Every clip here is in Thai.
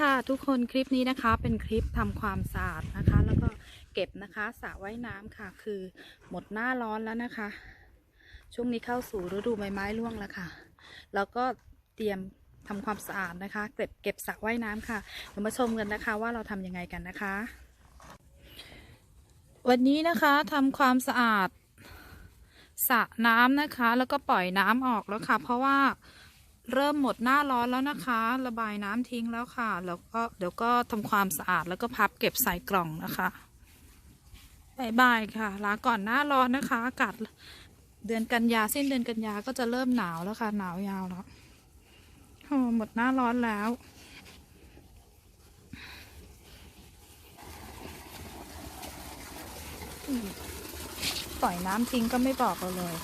ค่ะทุกคนคลิปนี้นะคะเป็นคลิปทำความสะอาดนะคะ แล้วก็เก็บนะคะสระว่ายน้ำค่ะ คือหมดหน้าร้อนแล้วนะคะ ช่วงนี้เข้าสู่ฤดูใบไม้ร่วงแล้วค่ะ แล้วก็เตรียมทำความสะอาดนะคะ เก็บเก็บสระว่ายน้ำค่ะเดี๋ยวมาชมกันนะคะว่าเราทำยังไงกันนะคะ วันนี้นะคะทำความสะอาดสระน้ำนะคะ แล้วก็ปล่อยน้ำออกแล้วค่ะ เพราะว่า เริ่มหมดหน้าร้อนแล้วนะคะ ระบายน้ำทิ้งแล้วค่ะ แล้วก็เดี๋ยวก็ทำความสะอาดแล้วก็พับเก็บใส่กล่องนะคะบายบายค่ะ ลาก่อนหน้าร้อนนะคะ อากาศเดือนกันยาสิ้นเดือนกันยาก็จะเริ่มหนาวแล้วค่ะ หนาวยาวแล้วโอ้หมดหน้าร้อนแล้วปล่อยน้ำทิ้งก็ไม่บอกเราเลย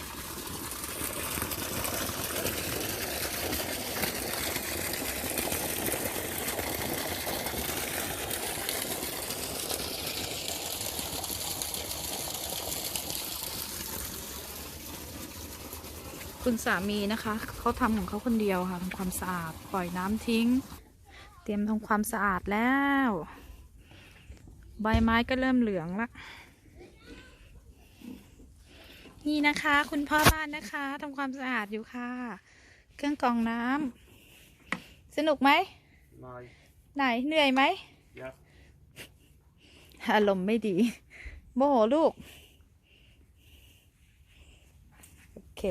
คุณสามีนะคะ เขาทำของเขาคนเดียวค่ะทำความสะอาดปล่อยน้ำทิ้ง เตรียมทำความสะอาดแล้ว ใบไม้ก็เริ่มเหลืองละนี่นะคะ คุณพ่อบ้านนะคะทำความสะอาดอยู่ค่ะ เครื่องกรองน้ำสนุกไหม Nej. ไหนเหนื่อยไหม Ja. อารมณ์ไม่ดีโมโหลูก โอเค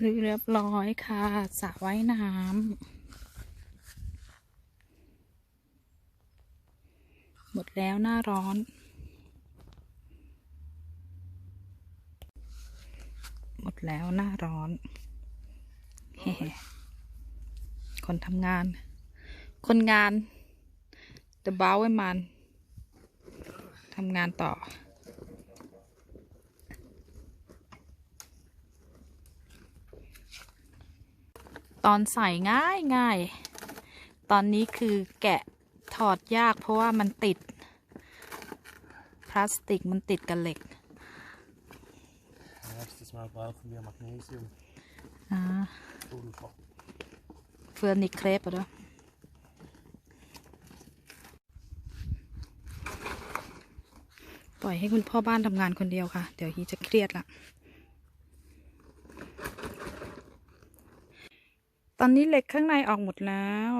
เรียบร้อยค่ะสระว่ายน้ำหมดแล้วหน้าร้อน หมดแล้วหน้าร้อนเฮ้คนทำงาน คนงาน The b o w e r m a n ทำงานต่อ ตอนใส่ง่ายง่าย ตอนนี้คือแกะถอดยากเพราะว่ามันติด พลาสติกมันติดกับเหล็ก Det värsta som jag brauchen wir Magnesium. อ่า Pulver. เฟือนิเครปอะเด้อปล่อยให้คุณพ่อบ้านทำงานคนเดียวค่ะ เดี๋ยวฮีจะเครียดละ ตอนนี้เหล็กข้างในออกหมดแล้ว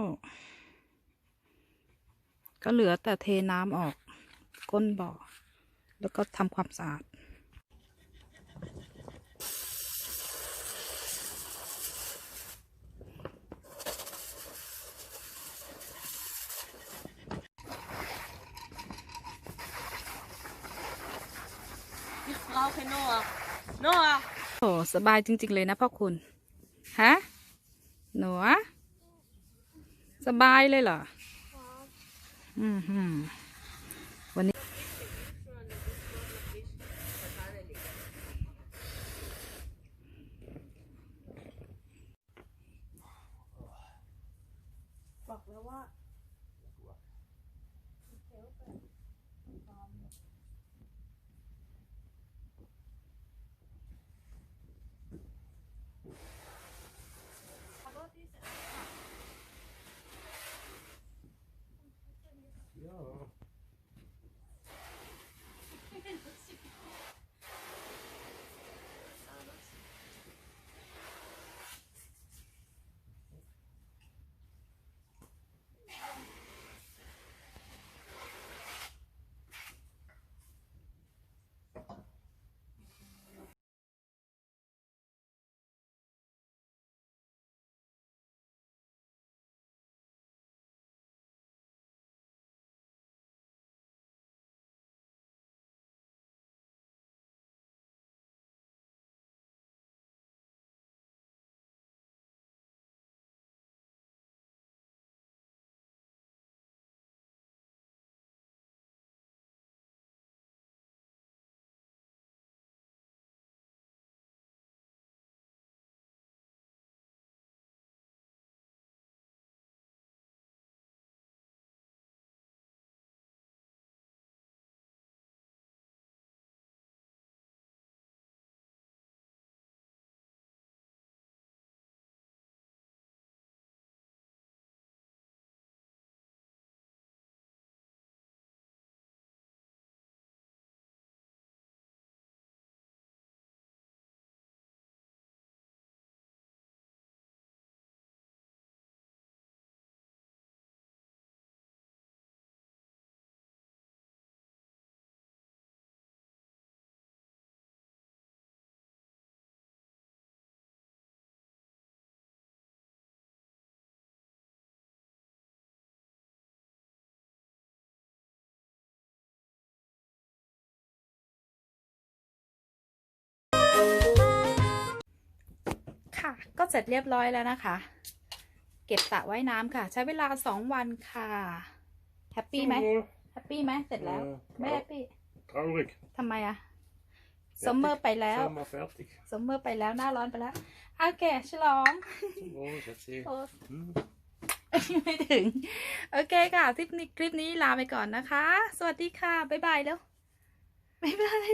ก็เหลือแต่เทน้ำออกก้นบ่อ แล้วก็ทำความสะอาด Ich brauche Noah. Noah! โอ้สบายจริง ๆ เลยนะพ่อคุณ ฮะ หนูอสบายเลยเหรออืมฮึวันนี้บอกแล้วว่า ค่ะ ก็เสร็จเรียบร้อยแล้วนะคะ เก็บสระว่ายน้ำค่ะ ใช้เวลาสองวันค่ะ แฮปปี้ไหม แฮปปี้ไหมเสร็จแล้ว ไม่แฮปปี้ Traurig. ทำไมอะซัมเมอร์ไปแล้ว Sommer fertig. ซัมเมอร์ไปแล้วหน้าร้อนไปแล้ว โอเคฉลอง Zum Wohl, Schatzi. โอ้ Hm. ไม่ถึง โอเคค่ะคลิปนี้คลิปนี้ลาไปก่อนนะคะ สวัสดีค่ะ บ๊ายบายแล้ว บ๊ายบาย